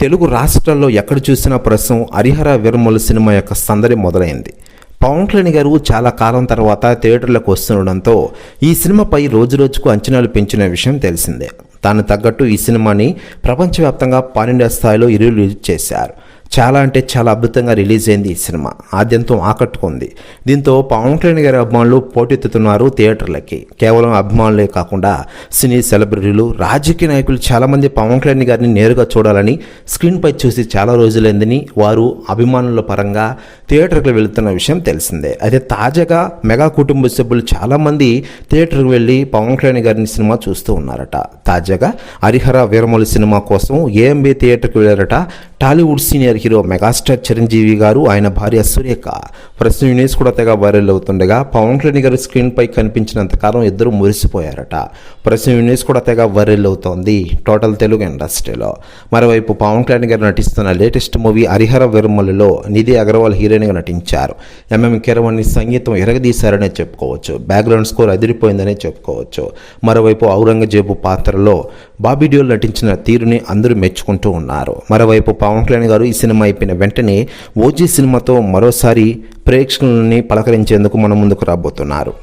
తెలుగు రాష్ట్రాల్లో ఎక్కడ చూసినా ప్రస్తుతం హరిహర విరమల సినిమా యొక్క సందడి మొదలైంది. పవన్ కళ్యాణ్ గారు చాలా కాలం తర్వాత థియేటర్లకు వస్తుండడంతో ఈ సినిమాపై రోజురోజుకు అంచనాలు పెంచిన విషయం తెలిసిందే. దానికి తగ్గట్టు ఈ సినిమాని ప్రపంచవ్యాప్తంగా పన్నెండో స్థాయిలో రిలీజ్ చేశారు. చాలా అంటే చాలా అద్భుతంగా రిలీజ్ అయింది ఈ సినిమా. ఆద్యంతం ఆకట్టుకుంది. దీంతో పవన్ కళ్యాణ్ గారి అభిమానులు పోటెత్తుతున్నారు థియేటర్లకి. కేవలం అభిమానులే కాకుండా సినీ సెలబ్రిటీలు రాజకీయ నాయకులు చాలామంది పవన్ కళ్యాణ్ గారిని నేరుగా చూడాలని స్క్రీన్పై చూసి చాలా రోజులైందని వారు అభిమానుల పరంగా థియేటర్కి వెళుతున్న విషయం తెలిసిందే. అయితే తాజాగా మెగా కుటుంబ సభ్యులు చాలామంది థియేటర్కి వెళ్ళి పవన్ కళ్యాణ్ గారిని సినిమా చూస్తూ ఉన్నారట. తాజాగా హరిహర వీరమల సినిమా కోసం ఏఎంబీ థియేటర్కి వెళ్ళారట Tollywood senior hero megastar Chiranjeevi garu ఆయన భార్య సురేఖ. ప్రస్తుతం యూనిస్ కూడా తెగ వైరల్ అవుతుండగా పవన్ కళ్యాణ్ గారు స్క్రీన్పై కనిపించినంత కాలం ఇద్దరు మురిసిపోయారట. ప్రస్తుతం యూనిస్ కూడా తెగ వైరల్ అవుతోంది టోటల్ తెలుగు ఇండస్ట్రీలో. మరోవైపు పవన్ కళ్యాణ్ గారు నటిస్తున్న లేటెస్ట్ మూవీ హరిహర విరమలలో నిధి అగర్వాల్ హీరోయిన్గా నటించారు. ఎంఎం కిరవాణి సంగీతం ఎరగదీశారనే చెప్పుకోవచ్చు. బ్యాక్గ్రౌండ్ స్కోర్ అదిరిపోయిందనే చెప్పుకోవచ్చు. మరోవైపు ఔరంగజేబు పాత్రలో బాబీ డియోల్ నటించిన తీరుని అందరూ మెచ్చుకుంటూ ఉన్నారు. మరోవైపు పవన్ కళ్యాణ్ గారు ఈ సినిమా అయిపోయిన వెంటనే ఓజీ సినిమాతో మరోసారి ప్రేక్షకులని పలకరించేందుకు మన ముందుకు రాబోతున్నారు.